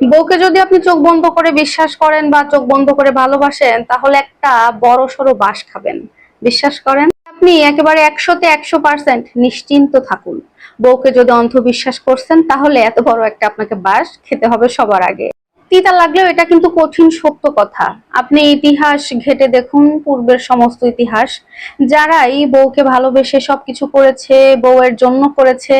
বউকে যদি আপনি চোখ বন্ধ করে বিশ্বাস করেন বা চোখ বন্ধ করে ভালোবাসেন, তাহলে একটা বড় সড়ো বাস খাবেন। বিশ্বাস করেন? আপনি একেবারে একশোতে একশো পার্সেন্ট নিশ্চিন্ত থাকুন। বউকে যদি অন্ধবিশ্বাস করছেন, তাহলে এত বড় একটা আপনাকে বাস খেতে হবে সবার আগে। তিতা লাগলেও এটা কিন্তু কঠিন, সত্য কথা। আপনি ইতিহাস ঘেটে দেখুন, পূর্বের সমস্ত ইতিহাস। যারাই বউকে ভালোবেসে সবকিছু করেছে, বউয়ের জন্য করেছে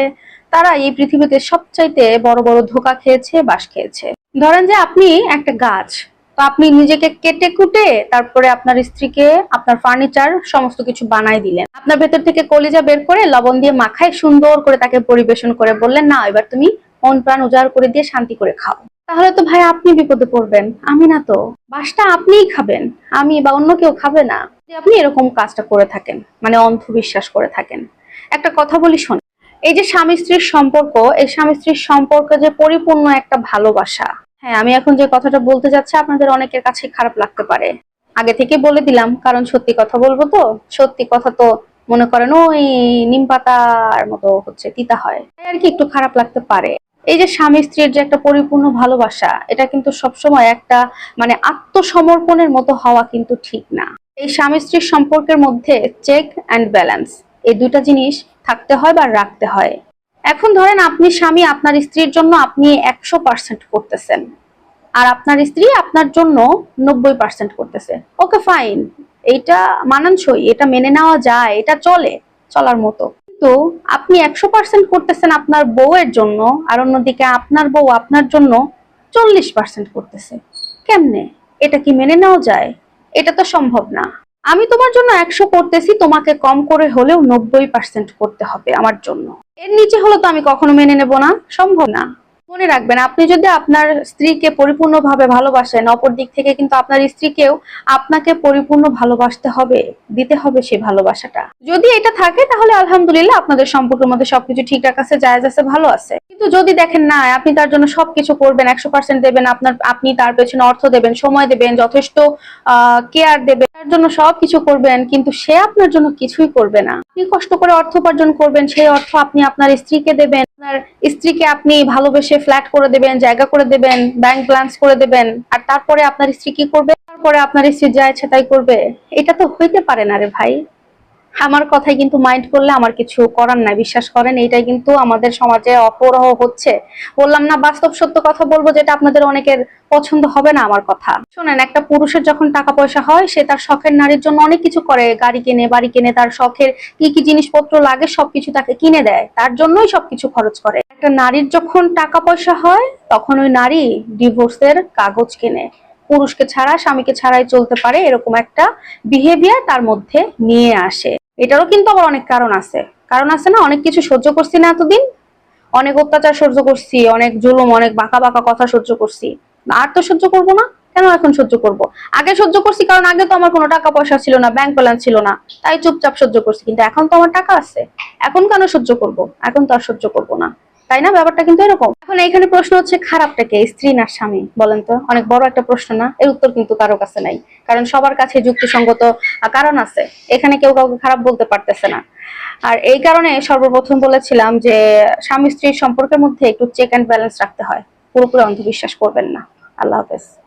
তারা এই পৃথিবীতে সবচাইতে বড় বড় ধোকা খেয়েছে বাস খেয়েছে। ধরেন যে আপনি একটা গাছ, তো আপনি নিজেকে কেটে কুটে তারপরে আপনার স্ত্রীকে, আপনার ফার্নিচার সমস্ত কিছু বানাই দিলেন। আপনার ভেতর থেকে কলিজা বের করে লবণ দিয়ে মাখায় সুন্দর করে তাকে পরিবেশন করে বললেন, না, এবার তুমি মন প্রাণ উজাড় করে দিয়ে শান্তি করে খাও। তাহলে তো ভাই আপনি বিপদে পড়বেন, আমি না তো। বাসটা আপনিই খাবেন, আমি বা অন্য কেউ খাবে না। আপনি এরকম কাজটা করে থাকেন মানে অন্ধবিশ্বাস করে থাকেন। একটা কথা বলি শোন এই যে স্বামী স্ত্রীর সম্পর্ক, এই স্বামী স্ত্রীর সম্পর্ক যে পরিপূর্ণ একটা ভালোবাসা হ্যাঁ আমি এখন যে কথাটা বলতে যাচ্ছি, আপনাদের অনেকের কাছে খারাপ লাগতে পারে। আগে থেকে বলে দিলাম, কারণ সত্যি কথা বলব তো। সত্যি কথা তো মনে করেন ওই নিম পাতার মতো হচ্ছে, তিতা হয়। আর কি একটু খারাপ লাগতে পারে। এই যে স্বামী স্ত্রীর যে একটা পরিপূর্ণ ভালোবাসা, এটা কিন্তু সবসময় একটা মানে আত্মসমর্পণের মতো হওয়া কিন্তু ঠিক না। এই স্বামী স্ত্রীর সম্পর্কের মধ্যে চেক অ্যান্ড ব্যালেন্স এই দুটা জিনিস থাকতে হয় বা রাখতে হয়। এখন ধরেন আপনি স্বামী, আপনার স্ত্রীর জন্য আপনি একশো পার্সেন্ট করতেছেন। আর আপনার স্ত্রী আপনার জন্য নব্বই পার্সেন্ট করতেছে। ওকে ফাইন এইটা মানানসই, এটা মেনে নেওয়া যায়, এটা চলে, চলার মতো। কিন্তু আপনি একশো পার্সেন্ট করতেছেন আপনার বউয়ের জন্য, আর অন্যদিকে আপনার বউ আপনার জন্য চল্লিশ পার্সেন্ট করতেছে। কেমনে? এটা কি মেনে নেওয়া যায়? এটা তো সম্ভব না। আমি তোমার জন্য একশো করতেছি তোমাকে কম করে হলেও নব্বই পার্সেন্ট করতে হবে আমার জন্য। এর নিচে হলো তো আমি কখনো মেনে নেব না, সম্ভব না। মনে রাখবেন, আপনি যদি আপনার স্ত্রীকে পরিপূর্ণভাবে ভালোবাসেন, অপর দিক থেকে কিন্তু আপনার স্ত্রীকেও আপনাকে পরিপূর্ণ ভালোবাসতে হবে, দিতে হবে সেই ভালোবাসাটা। যদি এটা থাকে, তাহলে আলহামদুলিল্লাহ আপনাদের সম্পর্কের মধ্যে সবকিছু ঠিকঠাক আছে, জায়েজ আছে, ভালো আছে। কিন্তু যদি দেখেন না, আপনি তার জন্য সবকিছু করবেন, একশো পার্সেন্ট দেবেন, আপনার, আপনি তার পেছনে অর্থ দেবেন, সময় দেবেন, যথেষ্ট কেয়ার দেবেন, তার জন্য সবকিছু করবেন, কিন্তু সে আপনার জন্য কিছুই করবে না। আপনি কষ্ট করে অর্থ উপার্জন করবেন, সেই অর্থ আপনি আপনার স্ত্রীকে দেবেন আপনার স্ত্রীকে আপনি ভালোবেসে ফ্ল্যাট করে দেবেন, জায়গা করে দেবেন ব্যাংক ব্যালেন্স করে দেবেন, আর তারপরে আপনার স্ত্রী কি করবে? তারপরে আপনার স্ত্রী যা ইচ্ছে তাই করবে। এটা তো হইতে পারে না রে ভাই। আমার কথাই কিন্তু মাইন্ড করলে আমার কিছু করার নাই, বিশ্বাস করেন, এইটাই কিন্তু আমাদের সমাজে অপরহ হচ্ছে। বললাম না, বাস্তব সত্য কথা বলব যেটা আপনাদের অনেকের পছন্দ হবে না আমার কথা। শোনেন, একটা পুরুষের যখন টাকা পয়সা হয়, সে তার শখের নারীর জন্য অনেক কিছু করে। গাড়ি কিনে, বাড়ি কিনে, তার শখের কি কি জিনিসপত্র লাগে, সবকিছু তাকে কিনে দেয়। তার জন্যই সবকিছু খরচ করে। একটা নারীর যখন টাকা পয়সা হয়, তখন ওই নারী ডিভোর্সের কাগজ কিনে। পুরুষকে ছাড়া, স্বামীকে ছাড়াই চলতে পারে এরকম একটা বিহেভিয়ার তার মধ্যে নিয়ে আসে। এটারও কিন্তু আবার অনেক কারণ আছে। কারণ আছে না, অনেক কিছু সহ্য করছি না এতদিন, অনেক অত্যাচার সহ্য করছি, অনেক জুলুম, অনেক বাঁকা বাঁকা কথা সহ্য করছি। আর তো সহ্য করব না, কেন এখন সহ্য করব? আগে সহ্য করছি, কারণ আগে তো আমার কোনো টাকা পয়সা ছিল না ব্যাংক ব্যালেন্স ছিল না, তাই চুপচাপ সহ্য করছি। কিন্তু এখন তো আমার টাকা আছে। এখন কেন সহ্য করব? এখন তো আর সহ্য করব না। তাই না? ব্যাপারটা কিন্তু এরকম। এখন এখানে প্রশ্ন হচ্ছে, খারাপটা কে? স্ত্রী না স্বামী? বলেন তো। অনেক বড় একটা প্রশ্ন না? এর উত্তর কিন্তু কারও কাছে নাই। কারণ সবার কাছে যুক্তিসঙ্গত কারণ আছে। এখানে কেউ কাউকে খারাপ বলতে পারতেছে না। আর এই কারণে সর্বপ্রথম বলেছিলাম যে স্বামী স্ত্রীর সম্পর্কের মধ্যে একটু চেক অ্যান্ড ব্যালেন্স রাখতে হয়। পুরোপুরি অন্ধবিশ্বাস করবেন না। আল্লাহ হাফেজ।